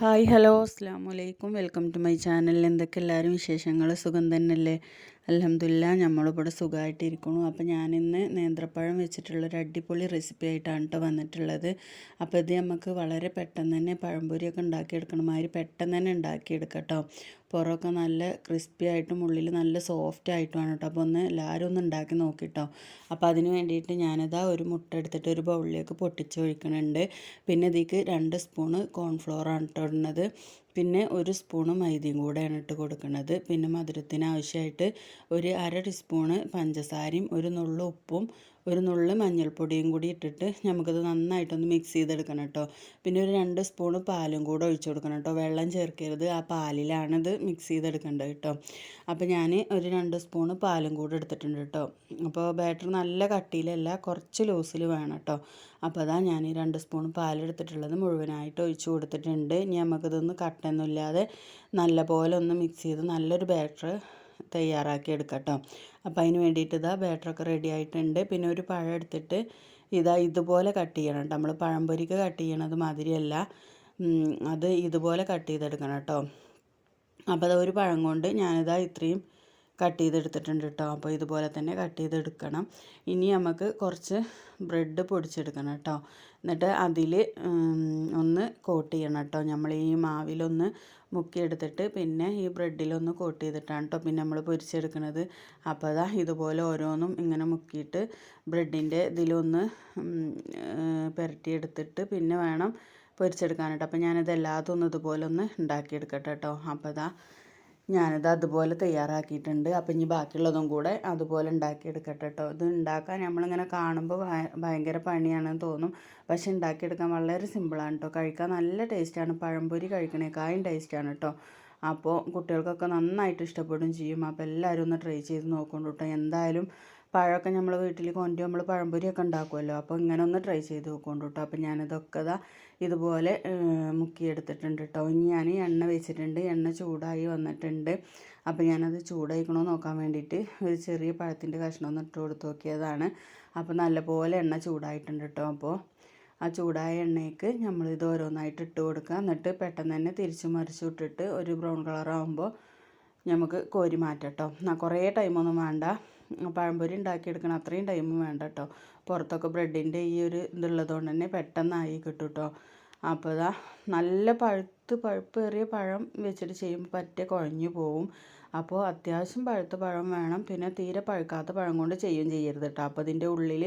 Hi hello അസ്സാം വലൈക്കും welcome to my channel. എന്തൊക്കെ എല്ലാവരും വിശേഷങ്ങൾ സുഖം തന്നെയല്ലേ? അലഹമില്ല നമ്മളിവിടെ സുഖമായിട്ടിരിക്കണു അപ്പോൾ ഞാനിന്ന് നേന്ത്രപ്പഴം വെച്ചിട്ടുള്ളൊരു അടിപൊളി റെസിപ്പി ആയിട്ടാണ് കേട്ടോ വന്നിട്ടുള്ളത്. അപ്പോൾ ഇത് നമുക്ക് വളരെ പെട്ടെന്ന് തന്നെ പഴംപൊരിയൊക്കെ ഉണ്ടാക്കിയെടുക്കണ മാതിരി പെട്ടെന്ന് തന്നെ ഉണ്ടാക്കിയെടുക്കാം കേട്ടോ പുറമൊക്കെ നല്ല ക്രിസ്പി ആയിട്ടും ഉള്ളിൽ നല്ല സോഫ്റ്റ് ആയിട്ടുമാണ് കേട്ടോ അപ്പോൾ ഒന്ന് എല്ലാവരും ഒന്ന് ഉണ്ടാക്കി നോക്കിട്ടോ. അപ്പോൾ അതിന് വേണ്ടിയിട്ട് ഞാനിതാ ഒരു മുട്ട എടുത്തിട്ട് ഒരു ബൗളിലേക്ക് പൊട്ടിച്ച് ഒഴിക്കണുണ്ട് പിന്നെ ഇതിക്ക് രണ്ട് സ്പൂണ് കോൺഫ്ലോറാണ് കേട്ടോ ഇടുന്നത്. പിന്നെ ഒരു സ്പൂണ് മൈദയും കൂടെയാണ് ഇട്ട് കൊടുക്കുന്നത്. പിന്നെ മധുരത്തിന് ആവശ്യമായിട്ട് ഒരു അര ടീസ്പൂണ് പഞ്ചസാരയും ഒരു നുള്ളു ഉപ്പും ഒരു നുള്ളു മഞ്ഞൾപ്പൊടിയും കൂടി ഇട്ടിട്ട് നമുക്കത് നന്നായിട്ടൊന്ന് മിക്സ് ചെയ്തെടുക്കണം കേട്ടോ. പിന്നെ ഒരു രണ്ട് സ്പൂണ് പാലും കൂടെ ഒഴിച്ചു കൊടുക്കണം കേട്ടോ. വെള്ളം ചേർക്കരുത്. ആ പാലിലാണിത് മിക്സ് ചെയ്തെടുക്കേണ്ടത് കേട്ടോ. അപ്പോൾ ഞാൻ ഒരു രണ്ട് സ്പൂണ് പാലും കൂടെ എടുത്തിട്ടുണ്ട് കേട്ടോ. അപ്പോൾ ബാറ്റർ നല്ല കട്ടിയിലല്ല കുറച്ച് ലൂസിൽ വേണം കേട്ടോ. അപ്പോൾ അതാ ഞാൻ രണ്ട് സ്പൂൺ പാലെടുത്തിട്ടുള്ളത് മുഴുവനായിട്ട് ഒഴിച്ച് കൊടുത്തിട്ടുണ്ട്. ഇനി നമുക്കിതൊന്ന് കട്ടൊന്നുമില്ലാതെ നല്ല പോലെ ഒന്ന് മിക്സ് ചെയ്ത് നല്ലൊരു ബാറ്റർ തയ്യാറാക്കി എടുക്കാം കേട്ടോ അപ്പോൾ അതിന് വേണ്ടിയിട്ട് ഇതാ ബാറ്ററൊക്കെ റെഡി ആയിട്ടുണ്ട്. പിന്നെ ഒരു പഴം എടുത്തിട്ട് ഇതാ ഇതുപോലെ കട്ട് ചെയ്യണം കേട്ടോ നമ്മൾ പഴംപൊരിക്ക് കട്ട് ചെയ്യണത് മാതിരിയല്ല. അത് ഇതുപോലെ കട്ട് ചെയ്തെടുക്കണം കേട്ടോ അപ്പോൾ അത് ഒരു പഴം കൊണ്ട് ഞാനിതാ ഇത്രയും കട്ട് ചെയ്തെടുത്തിട്ടുണ്ട് കേട്ടോ അപ്പോൾ ഇതുപോലെ തന്നെ കട്ട് ചെയ്തെടുക്കണം. ഇനി നമുക്ക് കുറച്ച് ബ്രെഡ് പൊടിച്ചെടുക്കണം കേട്ടോ എന്നിട്ട് അതിൽ ഒന്ന് കോട്ട് ചെയ്യണം കേട്ടോ നമ്മൾ ഈ മാവിലൊന്ന് മുക്കിയെടുത്തിട്ട് പിന്നെ ഈ ബ്രെഡിലൊന്ന് കോട്ട് ചെയ്തിട്ടാണ് കേട്ടോ പിന്നെ നമ്മൾ പൊരിച്ചെടുക്കുന്നത് അപ്പോൾ അതാ ഇതുപോലെ ഓരോന്നും ഇങ്ങനെ മുക്കിയിട്ട് ബ്രെഡിന്റെ ഇതിലൊന്ന് പുരട്ടിയെടുത്തിട്ട് പിന്നെ വേണം പൊരിച്ചെടുക്കാനായിട്ട്. അപ്പോൾ ഞാനിത് എല്ലാതും ഒന്ന് ഇതുപോലെ ഒന്ന് ഉണ്ടാക്കിയെടുക്കട്ടെ കേട്ടോ അപ്പോൾ അതാ ഞാനിത് അതുപോലെ തയ്യാറാക്കിയിട്ടുണ്ട്. അപ്പം ഇനി ബാക്കിയുള്ളതും കൂടെ അതുപോലെ ഉണ്ടാക്കിയെടുക്കട്ടെ കേട്ടോ ഇത് ഉണ്ടാക്കാൻ നമ്മളിങ്ങനെ കാണുമ്പോൾ ഭയങ്കര പണിയാണെന്ന് തോന്നും. പക്ഷെ ഉണ്ടാക്കിയെടുക്കാൻ വളരെ സിമ്പിളാണ് കേട്ടോ കഴിക്കാൻ നല്ല ടേസ്റ്റാണ് പഴംപൊരി കഴിക്കണേക്കാളും ടേസ്റ്റാണ് കേട്ടോ അപ്പോൾ കുട്ടികൾക്കൊക്കെ നന്നായിട്ട് ഇഷ്ടപ്പെടും ചെയ്യും. അപ്പോൾ എല്ലാവരും ഒന്ന് ട്രൈ ചെയ്ത് നോക്കണം കേട്ടോ എന്തായാലും പഴമൊക്കെ നമ്മൾ വീട്ടിൽ കൊണ്ട് നമ്മൾ പഴംപൊരിയൊക്കെ ഉണ്ടാക്കുമല്ലോ അപ്പോൾ ഇങ്ങനെ ഒന്ന് ട്രൈ ചെയ്ത് നോക്കൊണ്ട് കേട്ടോ അപ്പോൾ ഞാനിതൊക്കെ ഇതാ ഇതുപോലെ മുക്കിയെടുത്തിട്ടുണ്ട് കേട്ടോ ഇനി ഞാൻ എണ്ണ വെച്ചിട്ടുണ്ട്. എണ്ണ ചൂടായി വന്നിട്ടുണ്ട്. അപ്പോൾ ഞാനത് ചൂടായിക്കണോ നോക്കാൻ വേണ്ടിയിട്ട് ഒരു ചെറിയ പഴത്തിന്റെ കഷ്ണം ഒന്ന് ഇട്ട് കൊടുത്ത് നോക്കിയതാണ്. അപ്പോൾ നല്ലപോലെ എണ്ണ ചൂടായിട്ടുണ്ട് കേട്ടോ അപ്പോൾ ആ ചൂടായ എണ്ണയ്ക്ക് നമ്മൾ ഇത് ഓരോന്നായിട്ട് ഇട്ട് കൊടുക്കുക. എന്നിട്ട് പെട്ടെന്ന് തന്നെ തിരിച്ച് മറിച്ച് ഇട്ടിട്ട് ഒരു ബ്രൗൺ കളറാകുമ്പോൾ നമുക്ക് കോരി മാറ്റാം കേട്ടോ കുറേ ടൈമൊന്നും വേണ്ട. പഴംപൊരി ഉണ്ടാക്കിയെടുക്കണം. അത്രയും ടൈം വേണ്ട കേട്ടോ പുറത്തൊക്കെ ബ്രെഡിന്റെ ഈ ഒരു ഇതുള്ളത് കൊണ്ട് തന്നെ പെട്ടെന്നായി കിട്ടും കേട്ടോ അപ്പോൾ ഇതാ നല്ല പഴുത്ത് പഴുപ്പേറിയ പഴം വെച്ചിട്ട് ചെയ്യുമ്പോൾ പറ്റെ കുഴഞ്ഞു പോവും. അപ്പോൾ അത്യാവശ്യം പഴുത്ത പഴം വേണം. പിന്നെ തീരെ പഴുക്കാത്ത പഴം കൊണ്ട് ചെയ്യുകയും ചെയ്യരുത് കേട്ടോ അപ്പോൾ അതിന്റെ ഉള്ളിൽ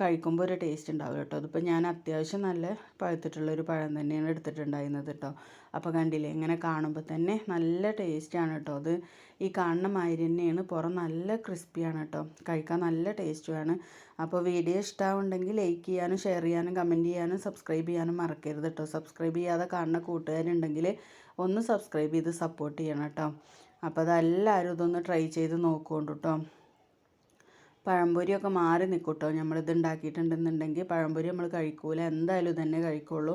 കഴിക്കുമ്പോൾ ഒരു ടേസ്റ്റ് ഉണ്ടാവും കേട്ടോ അതിപ്പോൾ ഞാൻ അത്യാവശ്യം നല്ല പഴുത്തിട്ടുള്ളൊരു പഴം തന്നെയാണ് എടുത്തിട്ടുണ്ടായിരുന്നത് കേട്ടോ അപ്പോൾ കണ്ടില്ലേ ഇങ്ങനെ കാണുമ്പോൾ തന്നെ നല്ല ടേസ്റ്റാണ് കേട്ടോ അത് ഈ കാണുന്ന മാതിരി തന്നെയാണ്. പുറം നല്ല ക്രിസ്പിയാണ് കേട്ടോ കഴിക്കാൻ നല്ല ടേസ്റ്റുമാണ് അപ്പോൾ വീഡിയോ ഇഷ്ടമാവുണ്ടെങ്കിൽ ലൈക്ക് ചെയ്യാനും ഷെയർ ചെയ്യാനും കമന്റ് ചെയ്യാനും സബ്സ്ക്രൈബ് ചെയ്യാനും മറക്കരുത് കേട്ടോ സബ്സ്ക്രൈബ് ചെയ്യാതെ കാണുന്ന കൂട്ടുകാരുണ്ടെങ്കിൽ ഒന്ന് സബ്സ്ക്രൈബ് ചെയ്ത് സപ്പോർട്ട് ചെയ്യണം കേട്ടോ അപ്പോൾ അതെല്ലാവരും ഇതൊന്ന് ട്രൈ ചെയ്ത് നോക്കുകൊണ്ട് കേട്ടോ പഴംപൊരിയൊക്കെ മാറി നിൽക്കും കേട്ടോ നമ്മളിത് ഉണ്ടാക്കിയിട്ടുണ്ടെന്നുണ്ടെങ്കിൽ പഴംപൊരി നമ്മൾ കഴിക്കൂല. എന്തായാലും തന്നെ കഴിക്കുള്ളൂ.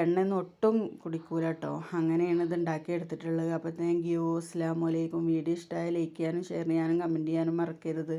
എണ്ണയൊന്നും ഒട്ടും കുടിക്കൂല കേട്ടോ അങ്ങനെയാണ് ഇത് ഉണ്ടാക്കി എടുത്തിട്ടുള്ളത് അപ്പോൾ താങ്ക് യു അസ്ലാമലൈക്കും വീഡിയോ ഇഷ്ടമായ ലൈക്ക് ചെയ്യാനും ഷെയർ ചെയ്യാനും കമന്റ് ചെയ്യാനും മറക്കരുത്.